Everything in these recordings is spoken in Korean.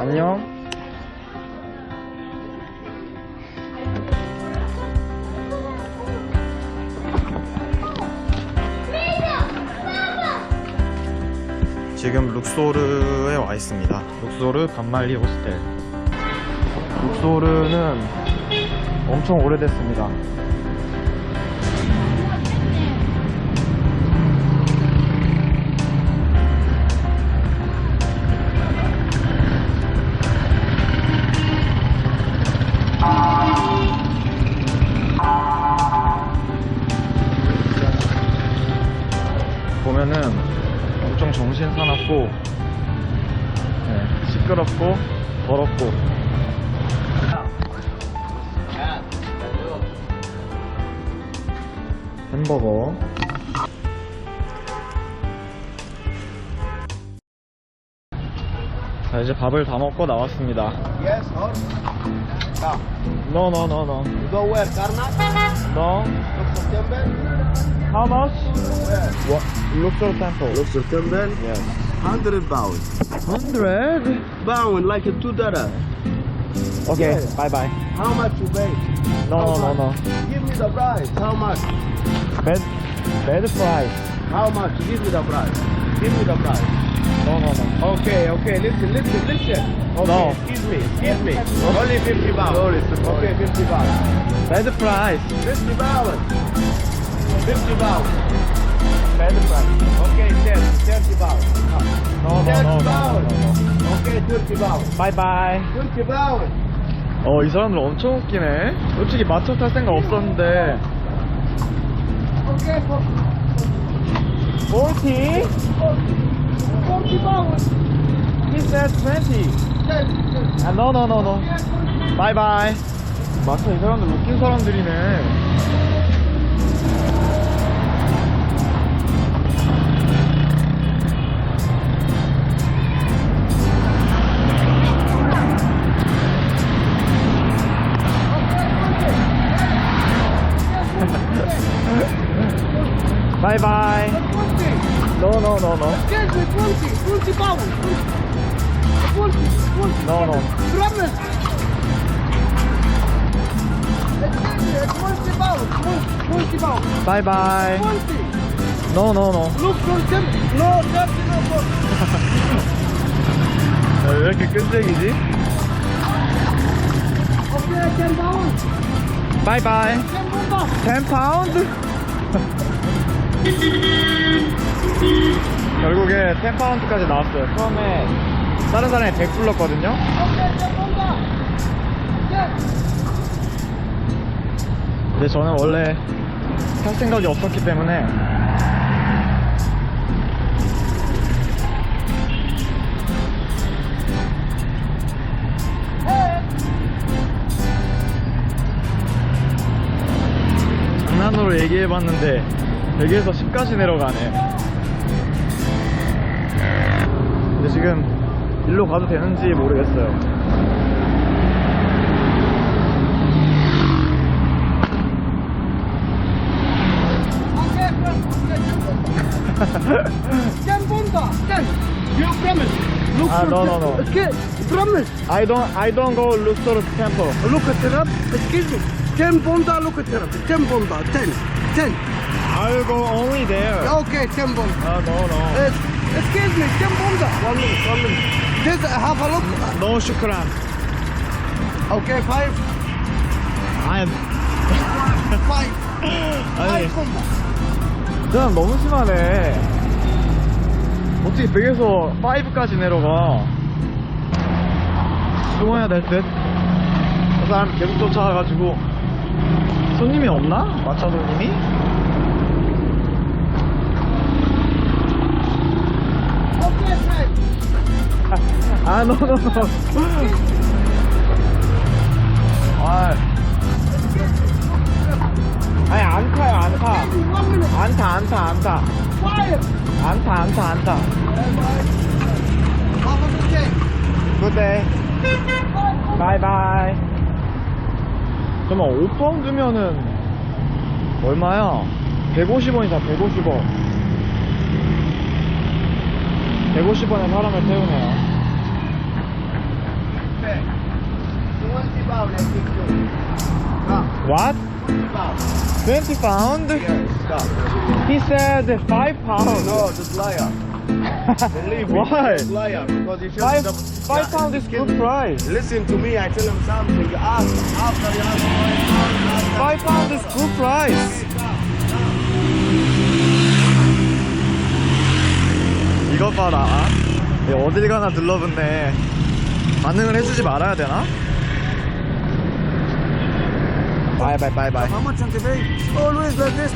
안녕. 지금 룩소르에 와 있습니다. 룩소르 반말리 호스텔. 룩소르는 엄청 오래됐습니다. 보면은 엄청 정신 사납고 네, 시끄럽고 더럽고 햄버거 자 이제 밥을 다 먹고 나왔습니다 No no no no you go where? Karnak? No Temple? How much? Where? What? Luxor Temple Luxor Temple? Yes 100 pounds. 100? Pound, like a two dollar. Okay Yes. bye bye How much you pay? No How no no no? Give me the price. How much? Bad bad price How much? Give me the price. Give me the price. No no no Okay, okay, listen, listen, listen. Okay, No. excuse me, excuse me. Only 50 pounds. Okay, 50 pounds. Bad price 50 pounds. 50 pounds. Bad price Okay, 10, 30 pounds. No no 30 no no no pounds. no Okay, 30 pounds. Bye bye 30 pounds. 어, 이 사람들 엄청 웃기네. 솔직히 마초 탈 생각 없었는데. Okay, for 40? 40 pounds. He said 20. 10, 아, no, no, no, no. Bye bye. 마초 이 사람들 웃긴 사람들이네. No, no, no, no. Excuse me, 20. 20 pounds. 20. 20. No, no. Me, 20 pounds. 20 pounds. Bye bye. 20. No, no, no. Look for them. No, 30, no, 40. 야, 왜 이렇게 끈질기지? Okay, 10 pounds. Bye bye. 10 pounds. 10 파운드? 결국에 10 파운드까지 나왔어요. 처음에 다른 사람이 100 불렀거든요. Okay, 10 pounds. Yes. 근데 저는 원래 살 생각이 없었기 때문에 장난으로 얘기해봤는데 100에서 10까지 내려가네. 지금 일로 가도 되는지 모르겠어요. Okay, friend. Okay, 10 pounds. 10. You promise. Look Ah, for no, no, no. Promise. I don't I don't go Luxor temple. Look at it up. Excuse me. 10 ponda, look at it up. 10 ponda. 10. 10. I'll go only there. Okay, 10 ponda. 아, no no. Uh, excuse me, 10 ponda. One minute, one minute. Just have a look. No 슈크란. Okay, 5. 아니, 5. 아니, 5 ponda. 이 사람 너무 심하네. 어떻게 100에서 5까지 내려가? 숨어야 될 듯. 그 사람 계속 쫓아와가지고 손님이 없나? 마차 손님이? 아, no, no, no. 아, 아니 안 타요, 안 타. 안 타, 안 타, 안 타. 5. 안 타, 안 타, 안 타. Good day. 바이바이. 잠깐만, 5파운드면은 얼마야? 150원이다, 150원. 150원에 사람을 태우네요. 20 pound, I give you. What? 20 pound? He said 5 pound. No, just liar. Believe me. Why? Just liar. Because you should 5, the- 5 Yeah, pound is good price. Listen to me, I tell him something. You ask after you ask five 5 pound is good price. 이것 봐라. 얘 어딜 가나 들러붙네. 반응을 해주지 말아야 되나? 바이바이 바이바이. How much on today? Always like this.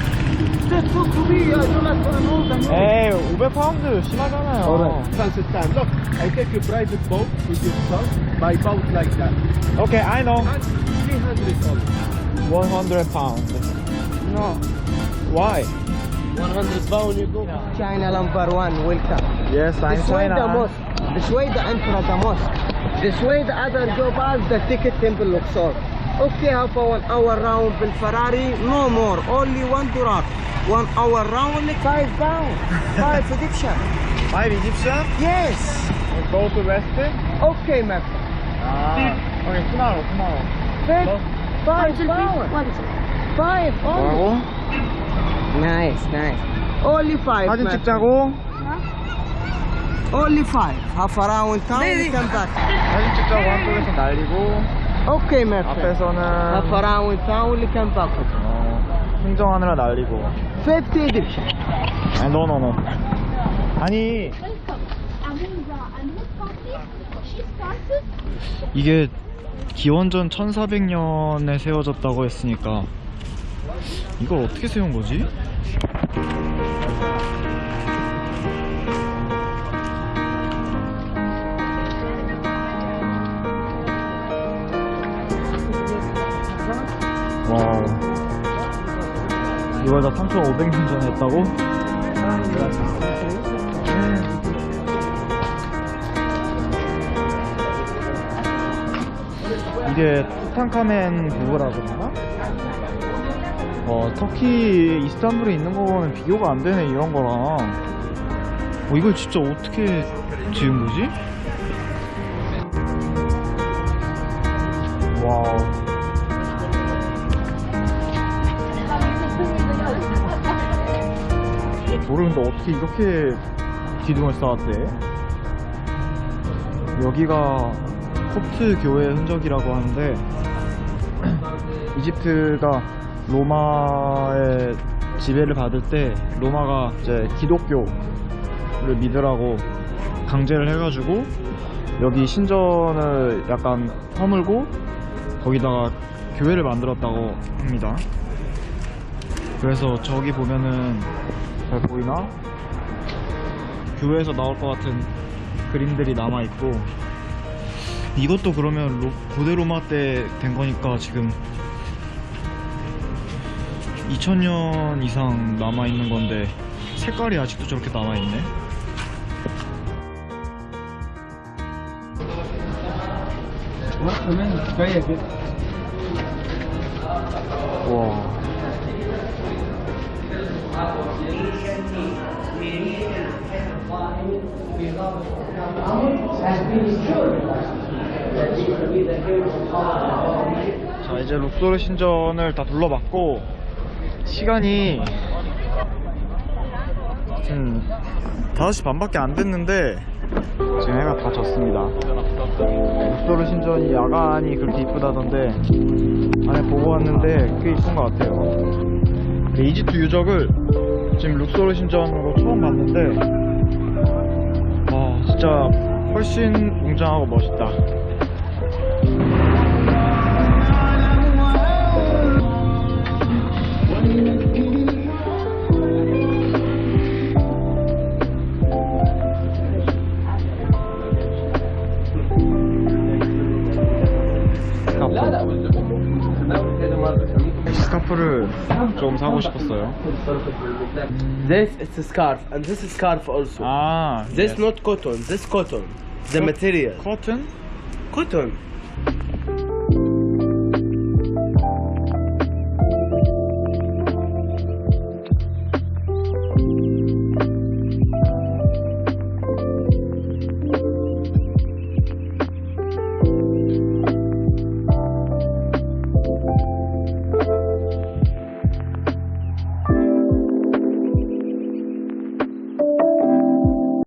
Just talk to me. I do not want to know the 에이 500파운드 심하잖아요. Alright, transit time. Look, I take you private boat with your son by boat like that. 오케이, I know. And 300 only. 100 pound. No. Why? 100 pound you go. China number one, welcome. Yes, I'm This way the China. mosque. This way the enter the mosque. This way the other go past the ticket temple Luxor. Okay, have a one hour round with Ferrari, no more, only one dollar. One hour round, five pound, five Egyptian. Five Egyptian? Yes. Go to west? Okay, my friend. 아, 오케이, 투마로, 투마로. Five, No. five pound. Five only. 뭐라고? Nice, nice. Only five. 사진 my friend. 찍자고? Only five. Half around town, we come back. 사진 찍자고 한쪽에서 날리고 Friend. Half 앞에서는 come back. 어, 흥정하느라 날리고 50 Egyptian. 아니 노노노 아니 이게 기원전 1400년에 세워졌다고 했으니까 이걸 어떻게 세운 거지? 와 이걸 다 3500년 전에 했다고? 이게 투탕카멘 부부라고 그러나? 어, 터키 이스탄불에 있는 거는 비교가 안 되네 이런 거랑 어, 이걸 진짜 어떻게 지은 거지? 와우 모르는데 어떻게 이렇게 기둥을 쌓았대? 여기가 콥트 교회 흔적이라고 하는데 이집트가 로마의 지배를 받을 때 로마가 이제 기독교를 믿으라고 강제를 해가지고 여기 신전을 약간 허물고 거기다가 교회를 만들었다고 합니다. 그래서 저기 보면은 잘 보이나? 교회에서 나올 것 같은 그림들이 남아 있고 이것도 그러면 로, 고대 로마 때 된 거니까 지금 2000년 이상 남아 있는 건데 색깔이 아직도 저렇게 남아 있네. 와. 자 이제 룩소르 신전을 다 둘러봤고 시간이 지금 5시 반밖에 안 됐는데 지금 해가 다 졌습니다. 룩소르 신전이 야간이 그렇게 이쁘다던데 안에 보고 왔는데 꽤 이쁜 것 같아요 근데 이집트 유적을 지금 룩소르 신전으로 처음 봤는데 와 진짜 훨씬 웅장하고 멋있다 스카프를 좀 사고 싶었어요. This is a scarf, and this is scarf also. 아, this not cotton, this cotton. The material. 커튼? Cotton.